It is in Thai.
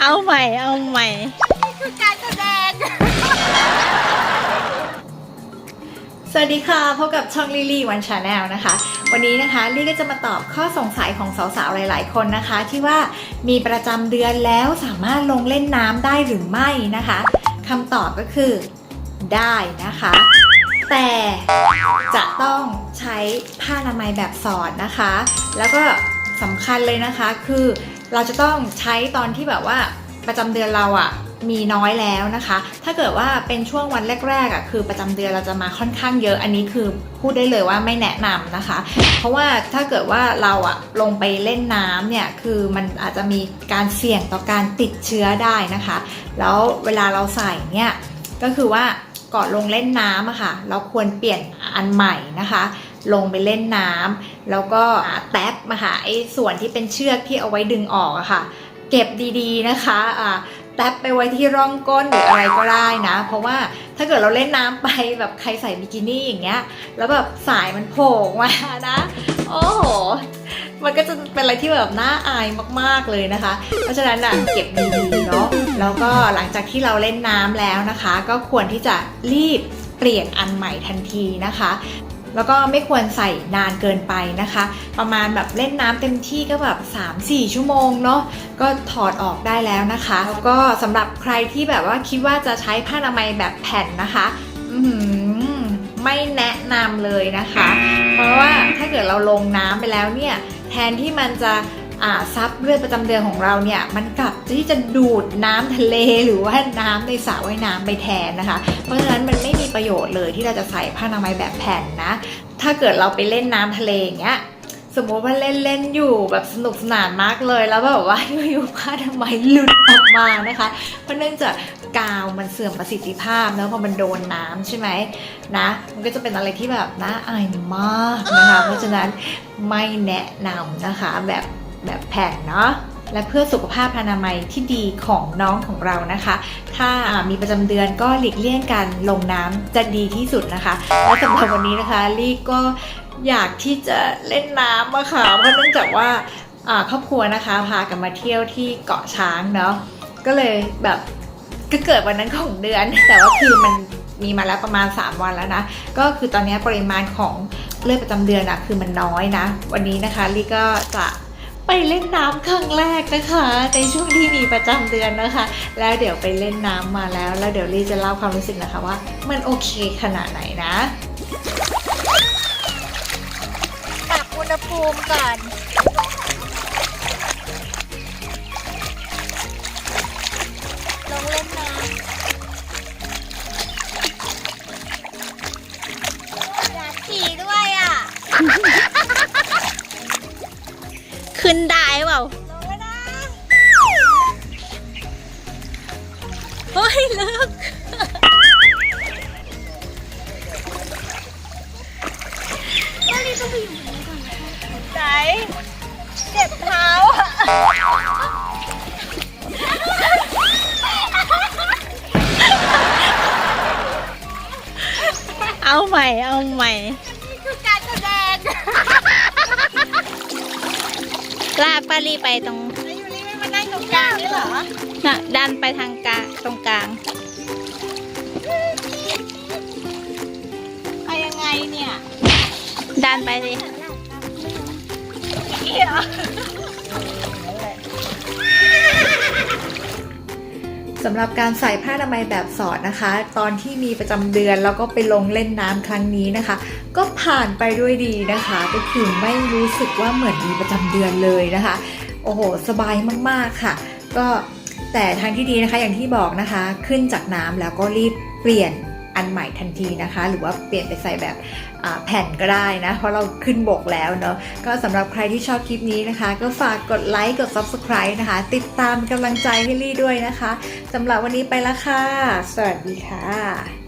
เอาใหม่ เอาใหม่ คือการแสดง สวัสดีค่ะ พบกับช่องลิลี่วันชาแนลนะคะ วันนี้นะคะลี่ก็จะมาตอบข้อสงสัยของสาวๆ หลายๆ คนนะคะ ที่ว่ามีประจำเดือนแล้วสามารถลงเล่นน้ำได้หรือไม่นะคะคำตอบก็คือได้นะคะ แต่จะต้องใช้ผ้าอนามัยแบบสอดนะคะ แล้วก็สำคัญเลยนะคะ คือเราจะต้องใช้ตอนที่แบบว่าประจำเดือนเราอะมีน้อยแล้วนะคะ ถ้าเกิดว่าเป็นช่วงวันแรกๆอะคือประจำเดือนเราจะมาค่อนข้างเยอะ อันนี้คือพูดได้เลยว่าไม่แนะนำนะคะ เพราะว่าถ้าเกิดว่าเราอะลงไปเล่นน้ำเนี่ยคือมันอาจจะมีการเสี่ยงต่อการติดเชื้อได้นะคะ แล้วเวลาเราใส่เนี่ยก็คือว่า ก่อนลงเล่นน้ำอะค่ะ เราควรเปลี่ยนอันใหม่นะคะ ลงไปเล่นน้ำแล้วก็แท็บมาค่ะไอ้ส่วนที่เป็นเชือกที่เอาไว้ดึงออกอะค่ะ เก็บดีๆนะคะ แท็บไปไว้ที่ร่องก้นหรืออะไรก็ได้นะ เพราะว่าถ้าเกิดเราเล่นน้ำไปแบบใครใส่บิกินี่อย่างเงี้ย แล้วแบบสายมันโผล่มานะ โอ้โห มันก็จะเป็นอะไรที่แบบน่าอายมากๆเลยนะคะ เพราะฉะนั้นอะเก็บดีๆเนาะ แล้วก็หลังจากที่เราเล่นน้ำแล้วนะคะ ก็ควรที่จะรีบเปลี่ยนอันใหม่ทันทีนะคะ แล้วก็ไม่ควรใส่นานเกินไปนะคะ ประมาณแบบเล่นน้ำเต็มที่ก็แบบ3-4 ชั่วโมงเนาะก็ถอดออกได้แล้วนะคะแล้วก็สำหรับใครที่แบบว่าคิดว่าจะใช้ผ้าอนามัยแบบแผ่นนะคะไม่แนะนำเลยนะคะ เพราะว่าถ้าเกิดเราลงน้ำไปแล้วเนี่ยแทนที่มันจะ ซับเลือดประจำเดือนของเราเนี่ยมันกลับที่จะดูดน้ำทะเลหรือว่าน้ำในสระว่ายน้ำไปแทนนะคะ เพราะฉะนั้นมันไม่มีประโยชน์เลยที่เราจะใส่ผ้าอนามัยแบบแผ่นนะ ถ้าเกิดเราไปเล่นน้ำทะเลอย่างเงี้ยสมมติว่าเล่นเล่นอยู่แบบสนุกสนานมากเลย แล้วแบบว่าอยู่ๆผ้าทำไมหลุดออกมานะคะ เพราะเนื่องจากกาวมันเสื่อมประสิทธิภาพแล้วพอมันโดนน้ำใช่ไหมนะ มันก็จะเป็นอะไรที่แบบน่าอายมากนะคะ เพราะฉะนั้นไม่แนะนำนะคะแบบ แบบแผ่นเนาะและเพื่อสุขภาพอนามัยที่ดีของน้องของเรานะคะ ถ้ามีประจำเดือนก็หลีกเลี่ยงการลงน้ำจะดีที่สุดนะคะ และสำหรับวันนี้นะคะลี่ก็อยากที่จะเล่นน้ำอะค่ะเพราะเนื่องจากว่าอ่าครอบครัวนะคะพากันมาเที่ยวที่เกาะช้างเนาะก็เลยแบบก็เกิดวันนั้นของเดือน แต่ว่าคือมันมีมาแล้วประมาณ 3 วันแล้วนะ ก็คือตอนนี้ปริมาณของเลือดประจำเดือนอะคือมันน้อยนะ วันนี้นะคะลี่ก็จะ ไปเล่นน้ำครั้งแรกนะคะ ในช่วงที่มีประจำเดือนนะคะ แล้วเดี๋ยวไปเล่นน้ำมาแล้ว แล้วเดี๋ยวลี่จะเล่าความรู้สึกนะคะว่า มันโอเคขนาดไหนนะ ปรับอุณหภูมิก่อน นได้เปล่าลงไม่ได้เฮ้ยลึกก็รีบต้องไปอยู่ตรงนี้ก่อนนะไหนเจ็บเท้าอะเอาใหม่ เอาใหม่ ลากป้าลี่ไปตรงแล้วยูริไม่มานั่งตรงกลางนี่เหรอน่ะดันไปทางกลางตรงกลาง ไปยังไงเนี่ยดันไปสิเหี้ย สำหรับการใส่ผ้าอนามัยแบบสอดนะคะ ตอนที่มีประจำเดือนแล้วก็ไปลงเล่นน้ำครั้งนี้นะคะ ก็ผ่านไปด้วยดีนะคะ ก็คือไม่รู้สึกว่าเหมือนมีประจำเดือนเลยนะคะ โอ้โห สบายมากๆค่ะ ก็แต่ทางที่ดีนะคะอย่างที่บอกนะคะ ขึ้นจากน้ำแล้วก็รีบเปลี่ยน อันใหม่ทันทีนะคะ หรือว่าเปลี่ยนไปใส่แบบแผ่นก็ได้นะ เพราะเราขึ้นบกแล้วเนาะก็สำหรับใครที่ชอบคลิปนี้นะคะ ก็ฝากกดไลค์กด Subscribe นะคะ ติดตามกำลังใจให้ลี่ด้วยนะคะสำหรับวันนี้ไปละค่ะ สวัสดีค่ะ